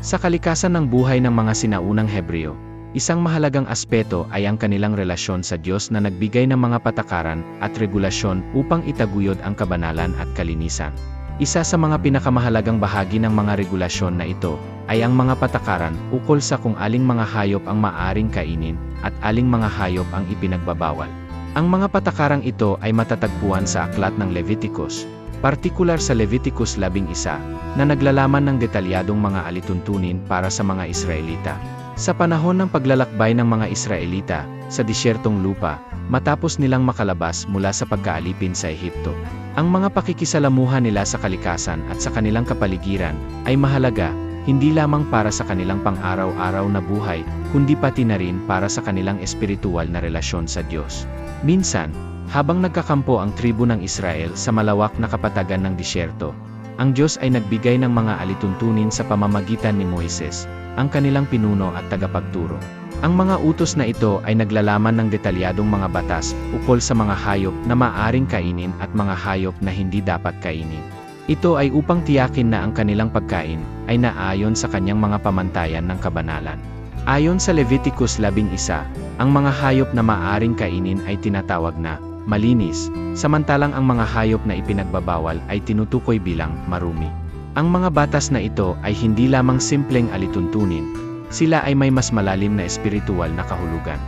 Sa kalikasan ng buhay ng mga sinaunang Hebreo, isang mahalagang aspeto ay ang kanilang relasyon sa Diyos na nagbigay ng mga patakaran at regulasyon upang itaguyod ang kabanalan at kalinisan. Isa sa mga pinakamahalagang bahagi ng mga regulasyon na ito ay ang mga patakaran ukol sa kung aling mga hayop ang maaring kainin at aling mga hayop ang ipinagbabawal. Ang mga patakarang ito ay matatagpuan sa aklat ng Leviticus, partikular sa Leviticus 11 na naglalaman ng detalyadong mga alituntunin para sa mga Israelita. Sa panahon ng paglalakbay ng mga Israelita sa disyertong lupa, matapos nilang makalabas mula sa pagkaalipin sa Ehipto, ang mga pakikisalamuhan nila sa kalikasan at sa kanilang kapaligiran ay mahalaga hindi lamang para sa kanilang pang-araw-araw na buhay, kundi pati na rin para sa kanilang espiritual na relasyon sa Diyos. Minsan, habang nagkakampo ang tribu ng Israel sa malawak na kapatagan ng disyerto, ang Diyos ay nagbigay ng mga alituntunin sa pamamagitan ni Moises, ang kanilang pinuno at tagapagturo. Ang mga utos na ito ay naglalaman ng detalyadong mga batas ukol sa mga hayop na maaring kainin at mga hayop na hindi dapat kainin. Ito ay upang tiyakin na ang kanilang pagkain ay naayon sa kanyang mga pamantayan ng kabanalan. Ayon sa Leviticus 11, ang mga hayop na maaring kainin ay tinatawag na malinis, samantalang ang mga hayop na ipinagbabawal ay tinutukoy bilang marumi. Ang mga batas na ito ay hindi lamang simpleng alituntunin, sila ay may mas malalim na espiritual na kahulugan.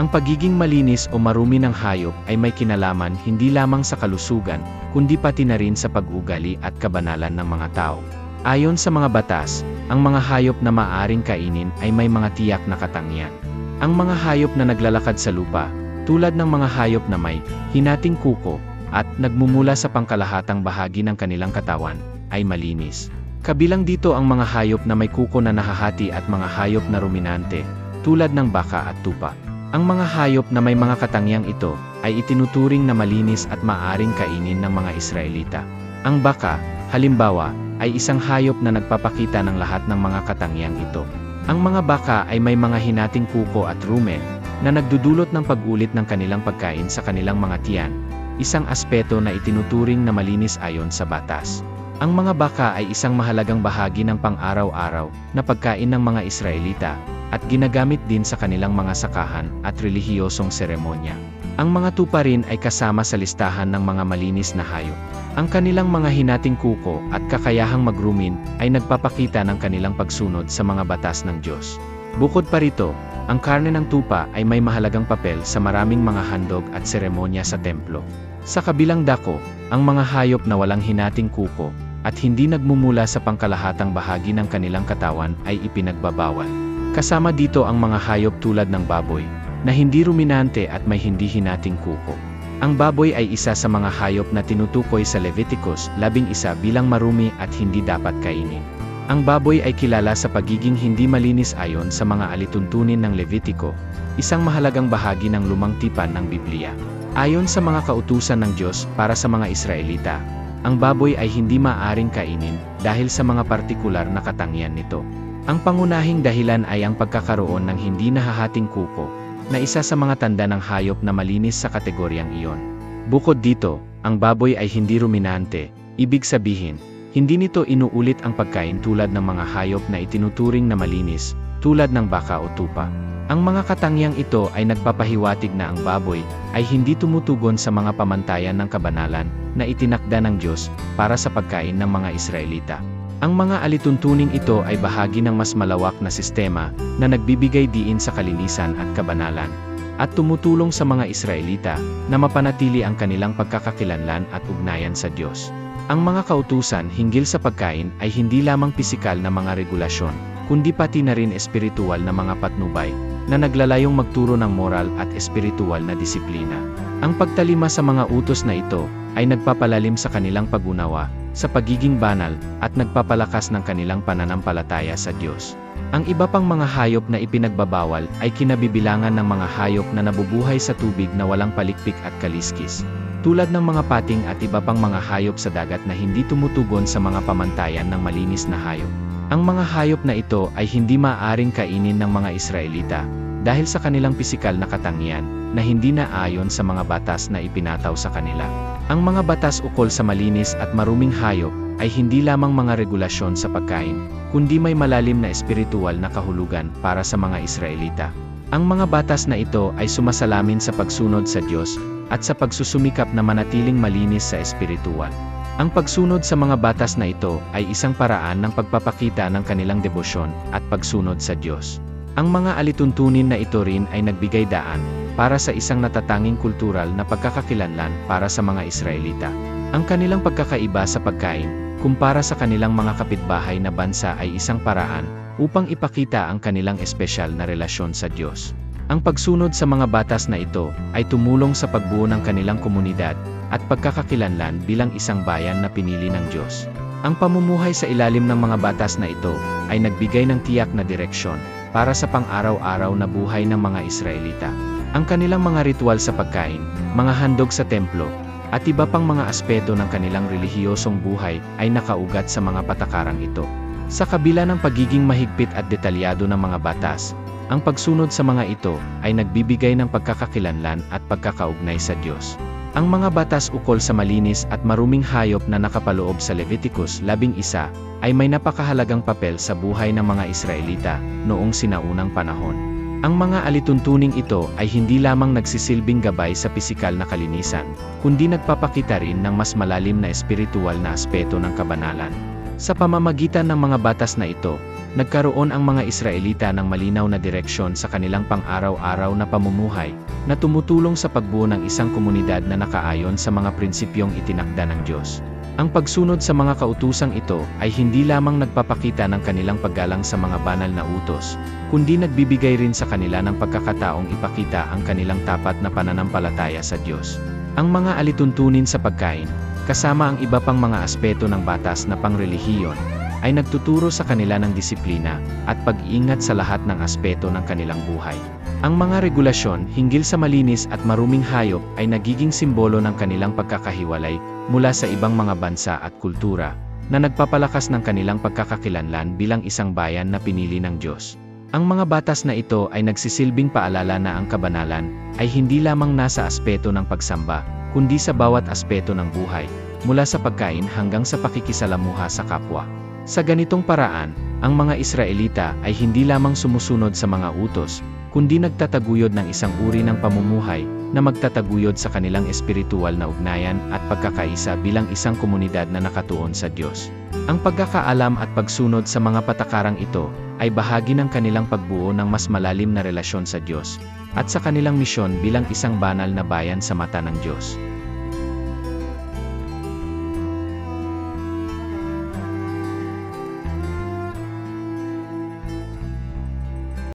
Ang pagiging malinis o marumi ng hayop ay may kinalaman hindi lamang sa kalusugan, kundi pati na rin sa pag-ugali at kabanalan ng mga tao. Ayon sa mga batas, ang mga hayop na maaring kainin ay may mga tiyak na katangian. Ang mga hayop na naglalakad sa lupa, tulad ng mga hayop na may hinating kuko at nagmumula sa pangkalahatang bahagi ng kanilang katawan, ay malinis. Kabilang dito ang mga hayop na may kuko na nahahati at mga hayop na ruminante, tulad ng baka at tupa. Ang mga hayop na may mga katangyang ito ay itinuturing na malinis at maaring kainin ng mga Israelita. Ang baka, halimbawa, ay isang hayop na nagpapakita ng lahat ng mga katangyang ito. Ang mga baka ay may mga hinating kuko at rumen na nagdudulot ng pag-ulit ng kanilang pagkain sa kanilang mga tiyan, isang aspeto na itinuturing na malinis ayon sa batas. Ang mga baka ay isang mahalagang bahagi ng pang-araw-araw na pagkain ng mga Israelita at ginagamit din sa kanilang mga sakahan at relihiyosong seremonya. Ang mga tupa rin ay kasama sa listahan ng mga malinis na hayop. Ang kanilang mga hinating kuko at kakayahang magrumin ay nagpapakita ng kanilang pagsunod sa mga batas ng Diyos. Bukod pa rito, ang karne ng tupa ay may mahalagang papel sa maraming mga handog at seremonya sa templo. Sa kabilang dako, ang mga hayop na walang hinating kuko at hindi nagmumula sa pangkalahatang bahagi ng kanilang katawan ay ipinagbabawal. Kasama dito ang mga hayop tulad ng baboy, na hindi ruminante at may hindi hinating kuko. Ang baboy ay isa sa mga hayop na tinutukoy sa Leviticus 11 bilang marumi at hindi dapat kainin. Ang baboy ay kilala sa pagiging hindi malinis ayon sa mga alituntunin ng Levitico, isang mahalagang bahagi ng lumang tipan ng Biblia. Ayon sa mga kautusan ng Diyos para sa mga Israelita, ang baboy ay hindi maaring kainin dahil sa mga partikular na katangian nito. Ang pangunahing dahilan ay ang pagkakaroon ng hindi nahahating kuko, na isa sa mga tanda ng hayop na malinis sa kategoryang iyon. Bukod dito, ang baboy ay hindi ruminante, ibig sabihin, hindi nito inuulit ang pagkain tulad ng mga hayop na itinuturing na malinis, tulad ng baka o tupa. Ang mga katangiang ito ay nagpapahiwatig na ang baboy ay hindi tumutugon sa mga pamantayan ng kabanalan na itinakda ng Diyos para sa pagkain ng mga Israelita. Ang mga alituntuning ito ay bahagi ng mas malawak na sistema na nagbibigay diin sa kalinisan at kabanalan, at tumutulong sa mga Israelita na mapanatili ang kanilang pagkakakilanlan at ugnayan sa Diyos. Ang mga kautusan hinggil sa pagkain ay hindi lamang pisikal na mga regulasyon, kundi pati na rin espiritual na mga patnubay, na naglalayong magturo ng moral at espiritual na disiplina. Ang pagtalima sa mga utos na ito ay nagpapalalim sa kanilang pagunawa sa pagiging banal, at nagpapalakas ng kanilang pananampalataya sa Diyos. Ang iba pang mga hayop na ipinagbabawal ay kinabibilangan ng mga hayop na nabubuhay sa tubig na walang palikpik at kaliskis, tulad ng mga pating at iba pang mga hayop sa dagat na hindi tumutugon sa mga pamantayan ng malinis na hayop. Ang mga hayop na ito ay hindi maaaring kainin ng mga Israelita, dahil sa kanilang pisikal na katangian, na hindi na ayon sa mga batas na ipinataw sa kanila. Ang mga batas ukol sa malinis at maruming hayop ay hindi lamang mga regulasyon sa pagkain, kundi may malalim na espiritual na kahulugan para sa mga Israelita. Ang mga batas na ito ay sumasalamin sa pagsunod sa Diyos at sa pagsusumikap na manatiling malinis sa espiritual. Ang pagsunod sa mga batas na ito ay isang paraan ng pagpapakita ng kanilang debosyon at pagsunod sa Diyos. Ang mga alituntunin na ito rin ay nagbigay daan para sa isang natatanging kultural na pagkakakilanlan para sa mga Israelita. Ang kanilang pagkakaiba sa pagkain, kumpara sa kanilang mga kapitbahay na bansa ay isang paraan upang ipakita ang kanilang espesyal na relasyon sa Diyos. Ang pagsunod sa mga batas na ito ay tumulong sa pagbuo ng kanilang komunidad at pagkakakilanlan bilang isang bayan na pinili ng Diyos. Ang pamumuhay sa ilalim ng mga batas na ito ay nagbigay ng tiyak na direksyon para sa pang-araw-araw na buhay ng mga Israelita. Ang kanilang mga ritual sa pagkain, mga handog sa templo, at iba pang mga aspeto ng kanilang relihiyosong buhay ay nakaugat sa mga patakarang ito. Sa kabila ng pagiging mahigpit at detalyado ng mga batas, ang pagsunod sa mga ito ay nagbibigay ng pagkakakilanlan at pagkakaugnay sa Diyos. Ang mga batas ukol sa malinis at maruming hayop na nakapaloob sa Leviticus 11 ay may napakahalagang papel sa buhay ng mga Israelita noong sinaunang panahon. Ang mga alituntuning ito ay hindi lamang nagsisilbing gabay sa pisikal na kalinisan, kundi nagpapakita rin ng mas malalim na espiritual na aspeto ng kabanalan. Sa pamamagitan ng mga batas na ito, nagkaroon ang mga Israelita ng malinaw na direksyon sa kanilang pang-araw-araw na pamumuhay, na tumutulong sa pagbuo ng isang komunidad na nakaayon sa mga prinsipyong itinakda ng Diyos. Ang pagsunod sa mga kautusang ito ay hindi lamang nagpapakita ng kanilang paggalang sa mga banal na utos, kundi nagbibigay rin sa kanila ng pagkakataong ipakita ang kanilang tapat na pananampalataya sa Diyos. Ang mga alituntunin sa pagkain, kasama ang iba pang mga aspeto ng batas na pangrelihiyon, ay nagtuturo sa kanila ng disiplina at pag-iingat sa lahat ng aspeto ng kanilang buhay. Ang mga regulasyon hinggil sa malinis at maruming hayop ay nagiging simbolo ng kanilang pagkakahiwalay mula sa ibang mga bansa at kultura, na nagpapalakas ng kanilang pagkakakilanlan bilang isang bayan na pinili ng Diyos. Ang mga batas na ito ay nagsisilbing paalala na ang kabanalan ay hindi lamang nasa aspeto ng pagsamba, kundi sa bawat aspeto ng buhay, mula sa pagkain hanggang sa pakikisalamuha sa kapwa. Sa ganitong paraan, ang mga Israelita ay hindi lamang sumusunod sa mga utos, kundi nagtataguyod ng isang uri ng pamumuhay na magtataguyod sa kanilang espiritual na ugnayan at pagkakaisa bilang isang komunidad na nakatuon sa Diyos. Ang pagkakaalam at pagsunod sa mga patakarang ito ay bahagi ng kanilang pagbuo ng mas malalim na relasyon sa Diyos at sa kanilang misyon bilang isang banal na bayan sa mata ng Diyos.